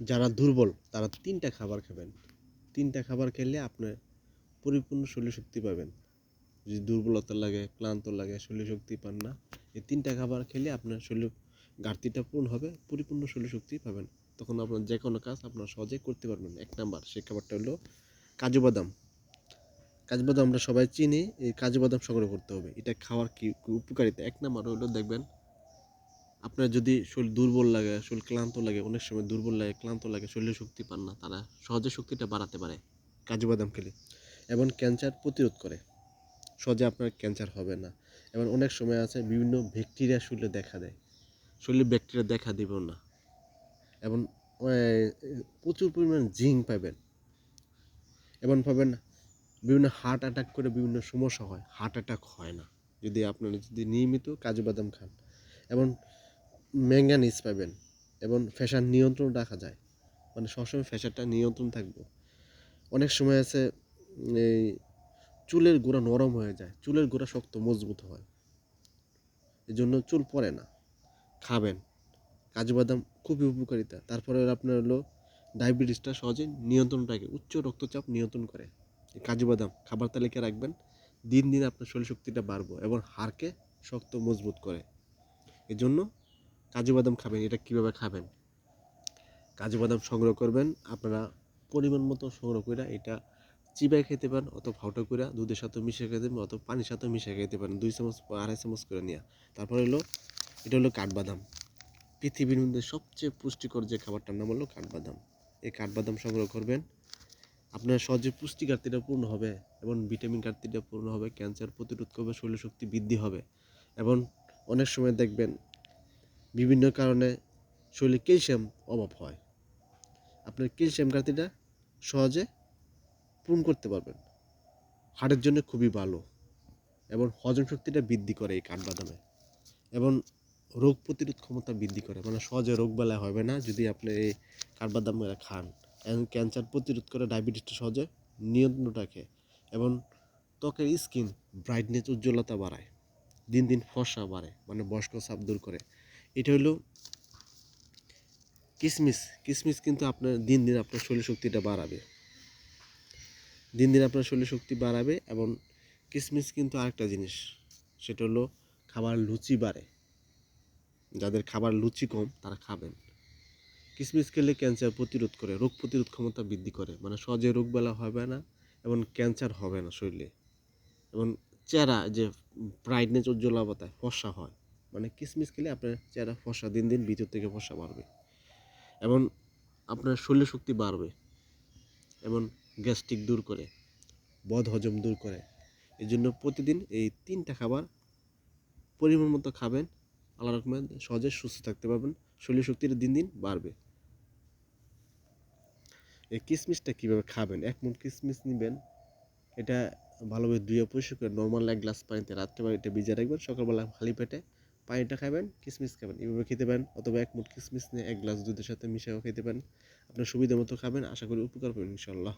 যারা দুর্বল, তারা তিনটা খাবার খাবেন। তিনটা খাবার খেলে আপনার পরিপূর্ণ শরীর শক্তি পাবেন। যদি দুর্বলতা লাগে, ক্লান্ত লাগে, শরীর শক্তি পান না, এই তিনটা খাবার খেলে আপনার শরীর ঘাটতিটা পূরণ হবে, পরিপূর্ণ শরীর শক্তি পাবেন। তখন আপনার যে কোনো কাজ আপনার সহজে করতে পারবেন। এক নাম্বার, সেই খাবারটা হলো কাজু বাদাম। কাজু বাদাম আমরা সবাই চিনি, এই কাজু বাদাম সংগ্রহ করতে হবে। এটা খাওয়ার কি কি উপকারিতা? এক নাম্বার হলো দেখবেন আপনার যদি শরীর দুর্বল লাগে, শরীর ক্লান্ত লাগে, অনেক সময় দুর্বল লাগে, ক্লান্ত লাগে, শরীরে শক্তি পান না, তারা সহজে শক্তিটা বাড়াতে পারে। কাজু বাদাম খেলে। এবং ক্যান্সার প্রতিরোধ করে। সহজে আপনার ক্যান্সার হবে না। এবং অনেক সময় আছে, বিভিন্ন ব্যাকটেরিয়া শরীরে দেখা দেয়। শরীরে ব্যাকটেরিয়া দেখা দেবেও না। এবং প্রচুর পরিমাণ জিঙ্ক পাবেন। এবং পাবেন বিভিন্ন হার্ট অ্যাটাক করে বিভিন্ন সমস্যা হয়। হার্ট অ্যাটাক হয় না। যদি আপনারা যদি নিয়মিত কাজু বাদাম খান। এবং ম্যাঙ্গানিজ পাবেন এবং ফ্যাশন নিয়ন্ত্রণ রাখা যায়। মানে সবসময় ফ্যাশনটা নিয়ন্ত্রণ থাকবে। অনেক সময় আছে, এই চুলের গোড়া নরম হয়ে যায়, চুলের গোড়া শক্ত, মজবুত হয়। এই জন্য চুল পড়ে না, খাবেন। কাজু বাদাম খুবই উপকারিতা। তারপরে আপনার হলো ডায়াবেটিসটা সহজে নিয়ন্ত্রণ রাখে, উচ্চ রক্তচাপ নিয়ন্ত্রণ করে। কাজু বাদাম খাবার তালিকায় রাখবেন, দিন দিন আপনার শরীর শক্তিটা বাড়বো এবং হাড়কে শক্ত, মজবুত করে। এই জন্য কাজু বাদাম খাবেন, এটা কীভাবে খাবেন? কাজু বাদাম সংগ্রহ করবেন, আপনারা পরিমাণ মতো সংগ্রহ করে এটা চিবাই খেতে পারেন অত ফাউটা করে দুধের সাথে মিশিয়ে খেতে পারেন অত পানির সাথে মিশিয়ে খেতে পারেন। দুই চামচ আড়াই চামচ করে নিয়ে। তারপরে হলো এটা হলো কাঠবাদাম। পৃথিবীর মধ্যে সবচেয়ে পুষ্টিকর যে খাবারটার নাম হলো কাঠবাদাম। এই কাঠবাদাম সংগ্রহ করবেন, আপনার সহজে পুষ্টি ঘাটতিটা পূর্ণ হবে এবং ভিটামিন ঘাটতিটা পূর্ণ হবে, ক্যান্সার প্রতিরোধ করবে শরীর শক্তি বৃদ্ধি হবে এবং অনেক সময় দেখবেন বিভিন্ন কারণে শরীরে ক্যালসিয়াম অভাব হয়। আপনার ক্যালসিয়াম ঘাটতিটা সহজে পূরণ করতে পারবেন। হার্টের জন্য খুবই ভালো এবং হজম শক্তিটা বৃদ্ধি করে এই কাঠবাদামে এবং রোগ প্রতিরোধ ক্ষমতা বৃদ্ধি করে। মানে সহজে রোগ বেলা হবে না যদি আপনি এই কাঠবাদাম খান এবং ক্যান্সার প্রতিরোধ করে ডায়াবেটিসটা সহজে নিয়ন্ত্রণ রাখে এবং ত্বকের স্কিন ব্রাইটনেস, উজ্জ্বলতা বাড়ায়। দিন দিন ফসা বাড়ে মানে বয়স্ক চাপ দূর করে। এটা হলো কিসমিস। কিসমিস কিন্তু আপনার দিন দিন আপনার শরীর শক্তিটা বাড়াবে। দিন দিন আপনার শরীর শক্তি বাড়াবে এবং কিসমিস কিন্তু আরেকটা জিনিস, সেটা হলো খাবার লুচি বাড়ে। যাদের খাবার লুচি কম, তারা খাবেন। কিসমিস খেলে ক্যান্সার প্রতিরোধ করে, রোগ প্রতিরোধ ক্ষমতা বৃদ্ধি করে। মানে সহজে রোগবেলা হবে না এবং ক্যান্সার হবে না শরীরে। এবং চেহারা যে ব্রাইটনেস উজ্জ্বলতায় ফর্সা হয়। মানে কিসমিস খেলে আপনার চেহারা ফর্সা দিন দিন ভিতর থেকে ফর্সা বাড়বে। এবং আপনার শরীর শক্তি বাড়বে। এবং গ্যাস্ট্রিক দূর করে, বদ হজম দূর করে। এই জন্য প্রতিদিন এই তিনটা খাবার পরিমাণ মতো খাবেন। আল্লাহ রকমের সহজে সুস্থ থাকতে পারবেন। শরীর শক্তির দিন দিন বাড়বে। এই কিসমিসটা কীভাবে খাবেন? এক মুঠ কিসমিস নেবেন। এটা ভালোভাবে ধুয়ে পরিষ্কার করে নর্মাল এক গ্লাস পানিতে রাত্রেবেলা এটা ভিজিয়ে রাখবেন। সকালবেলা খালি পেটে পানিটা খাবেন কিসমিস খাবেন, এভাবে খেতে পারেন। অথবা এক মুঠ কিসমিস নিয়ে এক গ্লাস দুধের সাথে মিশিয়েও খেতে পারেন। আপনার সুবিধা মতো খাবেন, আশা করি উপকার পাবেন ইনশাল্লাহ